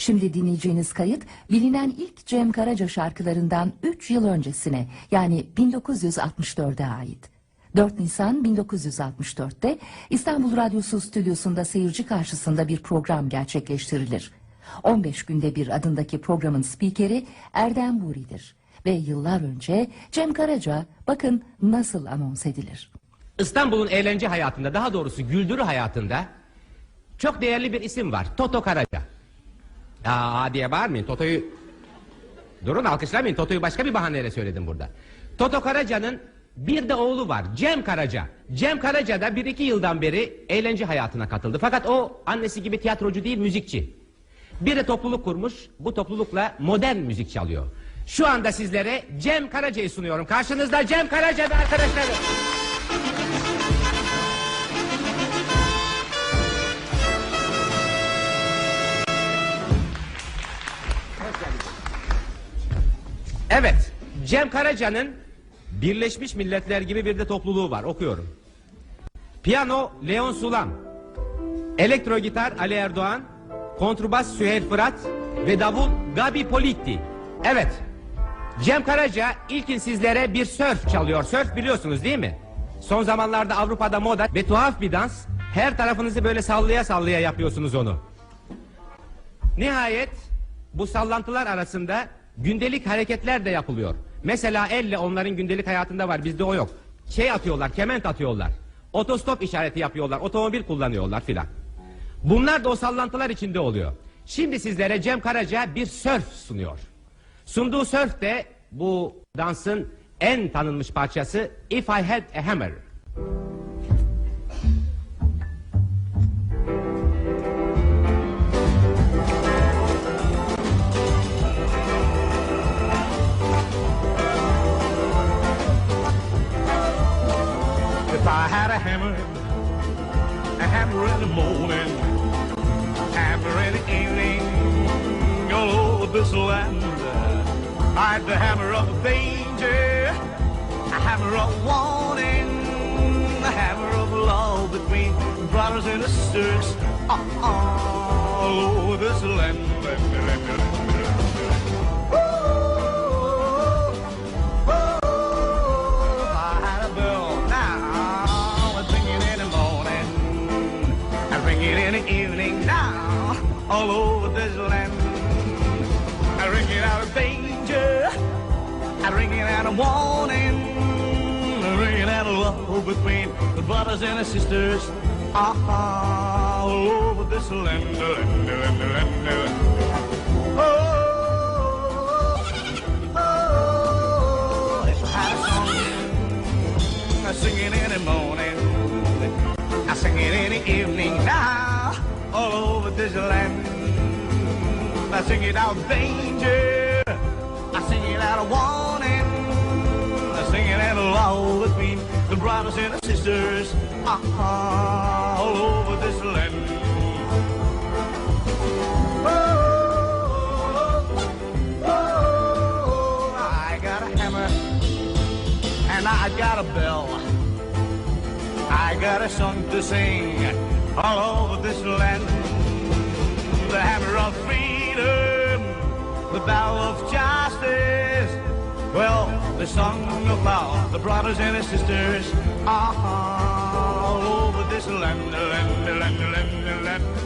Şimdi dinleyeceğiniz kayıt bilinen ilk Cem Karaca şarkılarından 3 yıl öncesine yani 1964'e ait. 4 Nisan 1964'te İstanbul Radyosu stüdyosunda seyirci karşısında bir program gerçekleştirilir. 15 günde bir adındaki programın spikeri Erdem Buri'dir. Ve yıllar önce Cem Karaca bakın nasıl anons edilir. İstanbul'un eğlence hayatında daha doğrusu güldürü hayatında çok değerli bir isim var. Toto Karaca. Aa diye bağırmayın. Toto'yu... Durun alkışlamayın. Toto'yu başka bir bahaneyle söyledim burada. Toto Karaca'nın bir de oğlu var. Cem Karaca. Cem Karaca da bir iki yıldan beri eğlence hayatına katıldı. Fakat o annesi gibi tiyatrocu değil müzikçi. Bir de topluluk kurmuş. Bu toplulukla modern müzik çalıyor. Şu anda sizlere Cem Karaca'yı sunuyorum. Karşınızda Cem Karaca ve arkadaşları. Evet, Cem Karaca'nın Birleşmiş Milletler gibi bir de topluluğu var. Okuyorum. Piyano Leon Sulam, elektro gitar Ali Erdoğan, kontrbas Süheyl Fırat ve davul Gabi Politti. Evet, Cem Karaca ilkin sizlere bir sörf çalıyor. Sörf biliyorsunuz değil mi? Son zamanlarda Avrupa'da moda ve tuhaf bir dans. Her tarafınızı böyle sallaya sallaya yapıyorsunuz onu. Nihayet bu sallantılar arasında gündelik hareketler de yapılıyor. Mesela elle onların gündelik hayatında var bizde o yok. Şey atıyorlar kement atıyorlar. Otostop işareti yapıyorlar otomobil kullanıyorlar filan. Bunlar da o sallantılar içinde oluyor. Şimdi sizlere Cem Karaca bir sörf sunuyor. Sunduğu sörf de bu dansın en tanınmış parçası If I Had a Hammer. Had a hammer, in the morning, hammer in the evening, all over this land, I'd the hammer of danger, a hammer of warning, a hammer of love between brothers and sisters, all over this land. I'd ring it in the evening now, all over this land. I ring it out of danger. I ring it out of warning. I ring it out of love between the brothers and the sisters. Ah, all over this land, land, land, land, land. All over this land. I sing it out danger. I sing it out warning. I sing it out love between the brothers and the sisters. Ah, all over this land. Oh, oh, I got a hammer and I got a bell. I got a song to sing all over this land. The hammer of freedom, the bell of justice. Well, the song love, the brothers and the sisters all over this land, land, land, land, land, land.